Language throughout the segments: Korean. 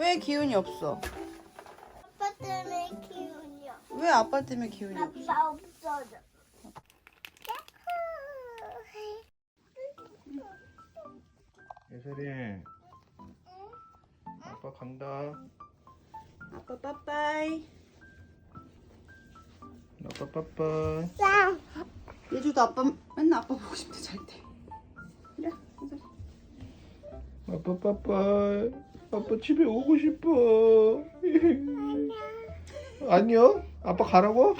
왜 기운이 없어? 아빠 때문에 기운이야. 왜 아빠 때문에 기운이 없어? 아빠 없어져. 예슬이 아빠 간다 아빠 빠빠이. 아빠 빠빠 짱. 예주도 아빠 맨날 아빠 보고 싶대 잘 때. 그래. 예슬이. 아빠 빠빠 아빠 집에 오고 싶어 아니요 아빠 가라고?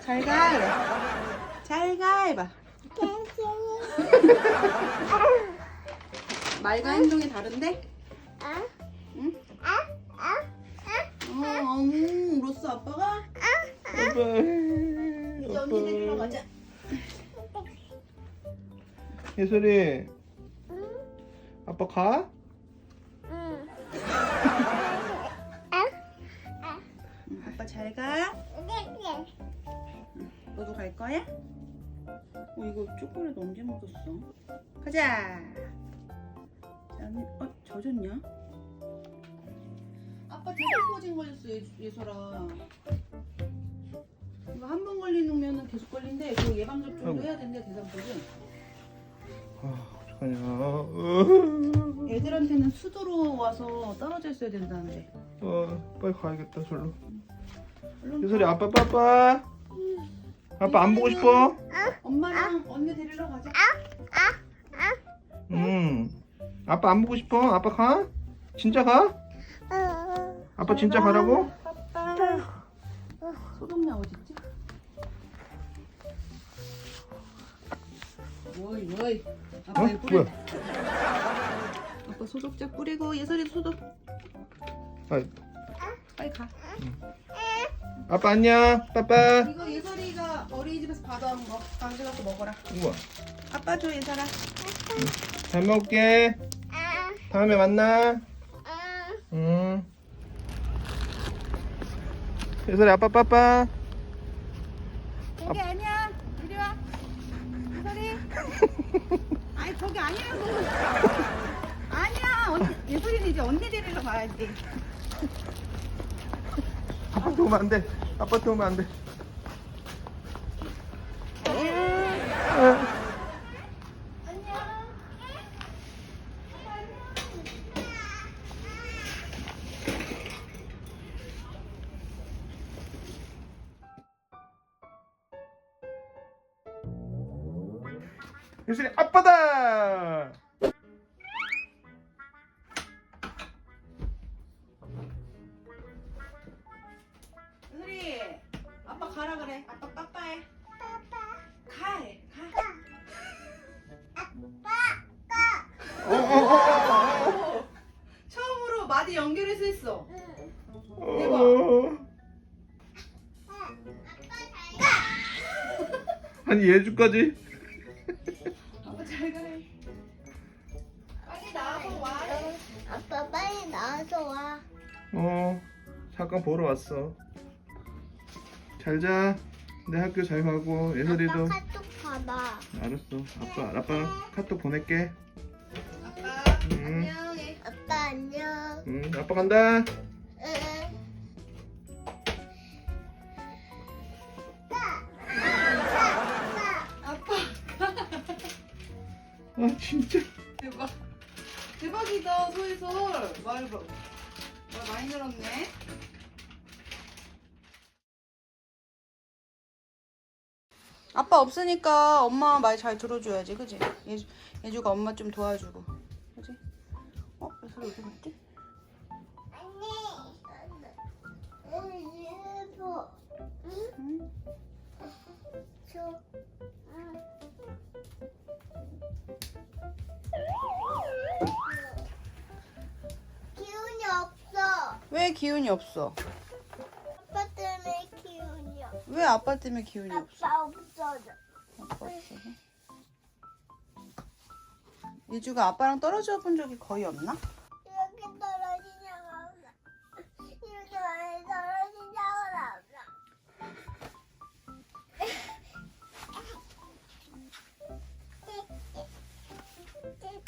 잘 가. 그래. 잘 가. 해봐. 말과 행동이 다른데? 아? 응? 아? 아? 어, 어머, 울었어 아빠가? 아빠 이제 언니 데리러 가자. 예슬이 응? 아빠 가? 잘 가. 너도 갈 거야? 어 이거 초콜릿 언제 먹었어? 가자. 자, 언니, 어 젖었냐? 아빠 대상포진 걸렸어 예, 예설아. 이거 한 번 걸리면은 계속 걸린대. 그 예방 접종도. 해야 된대 대상포진. 아 어떡하냐 애들한테는 수도로 와서 떨어져 있어야 된다는데. 어 빨리 가야겠다 절로 가. 아빠 빠빠 아빠 안 보고 싶어? 엄마랑 언니 데리러 가자. 응 아빠 안 보고 싶어? 아빠 가? 진짜 가? 아빠 진짜 가라고? 아빠. 소독약 어딨지? 뭐이 뭐이. 아빠 어? 뭐야? 아빠 소독제 뿌리고 예설이 소독. 아, 빨리 가. 아빠 안녕 빠빠 이거 예설이가 어린이집에서 받아온 거 가져가서 먹어라. 우와 아빠 줘 예설아. 잘 먹을게 다음에 만나 응 예슬이 아빠 빠빠 거기 아니야. 이리 와. 예설이. 아니 거기 아니라고. 아니야. 언니, 예설이는 이제 언니 데리러 가야지. 아빠한테 오면 안 돼. 아빠한테 오면 안 돼. 예슬이 아빠다 처음으로 마디 연결해서 했어. 어. 대박. 어. 아니 예주까지 아빠 잘 가래. 빨리 나와서 와. 아빠 빨리 나와서 와. 어 잠깐 보러 왔어 잘 자 내 학교 잘 가고 예설이도 아빠 카톡 봐봐. 알았어 아빠 아빠 카톡 보낼게 아빠 음. 안녕해. 아빠 안녕. 응 아빠 간다 응. 아빠 아 진짜 대박. 대박이다 소희솔. 말 봐. 말 많이 늘었네. 아빠 없으니까 엄마 말 잘 들어줘야지, 그지? 예주, 예주가 엄마 좀 도와주고, 예솔이 어디 갔지? 언니. 예뻐. 응? 응? 기운이 없어. 왜 기운이 없어? 아빠 때문에 기운이야. 왜 아빠 때문에 기운이 없어? 아빠 없어져. 아빠 없어서. 예주가 아빠랑 떨어져 본 적이 거의 없나?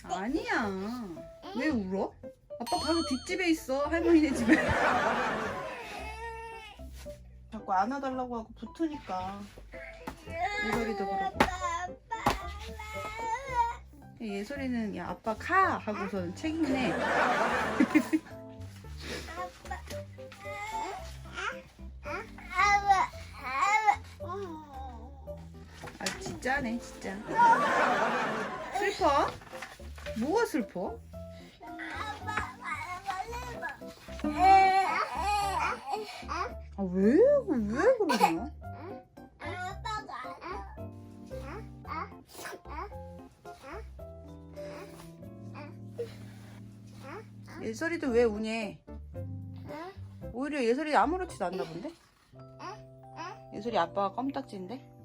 아니야. 왜 울어? 아빠 바로 뒷집에 있어 할머니네 집에. 자꾸 안아달라고 하고 붙으니까. 예설이도 그렇고. 예설이는 야 아빠 가! 하고서는 책임내. 아 진짜네 진짜. 슬퍼? 뭐가 슬퍼? 아 왜? 왜 그러냐? 예설이도 왜 우니? 오히려 예설이 아무렇지도 않나 본데? 예설이 아빠가 껌딱지인데?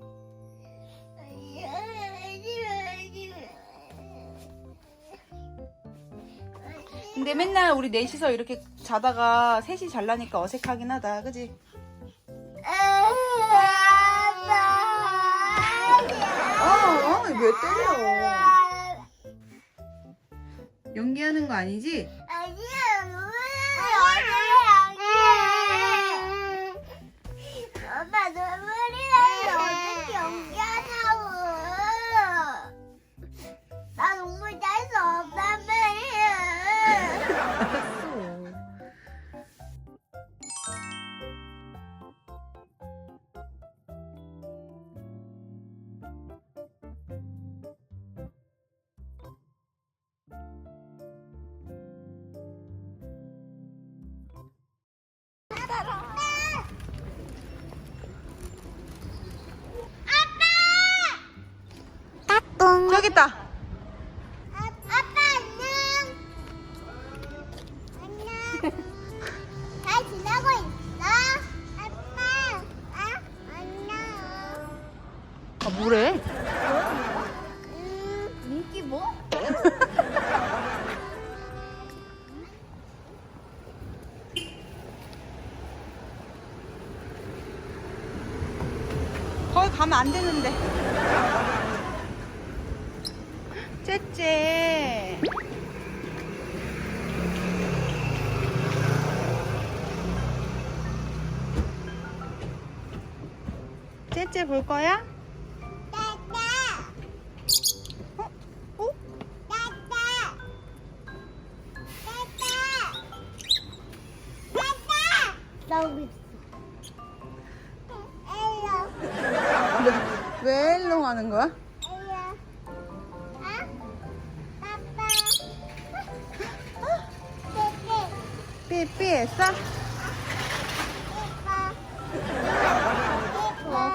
근데 맨날 우리 넷이서 이렇게 자다가 셋이 잘라니까 어색하긴 하다 그지? 어, 어, 왜 때려? 연기하는 거 아니지? 저기 있다. 아빠 안녕. 안녕. 잘 지내고 있어? 아빠. 아 안녕. 아 뭐래? 음 인기 뭐? 거기 가면 안 되는데. 째째 볼 거야? 어? 어? 나오고 있어. 왜, 왜 일롱 하는 거야? 삐삐 했어?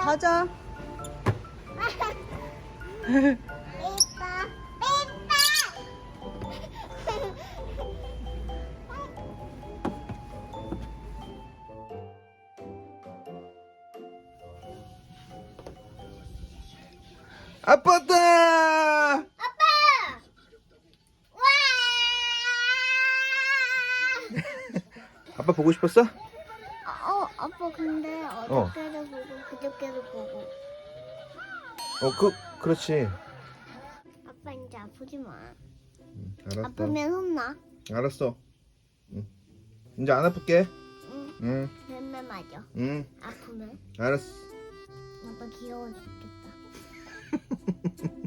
가자. 아빠다! 아빠 보고 싶었어? 어, 아빠 근데 어저께도 보고 그저께도 보고. 어, 그, 그렇지. 아빠 이제 아프지 마. 응, 알았어. 아프면 혼나. 알았어. 응. 이제 안 아플게. 응. 응, 맨날 맞아. 응, 아프면 알았어. 아빠 귀여워 죽겠다.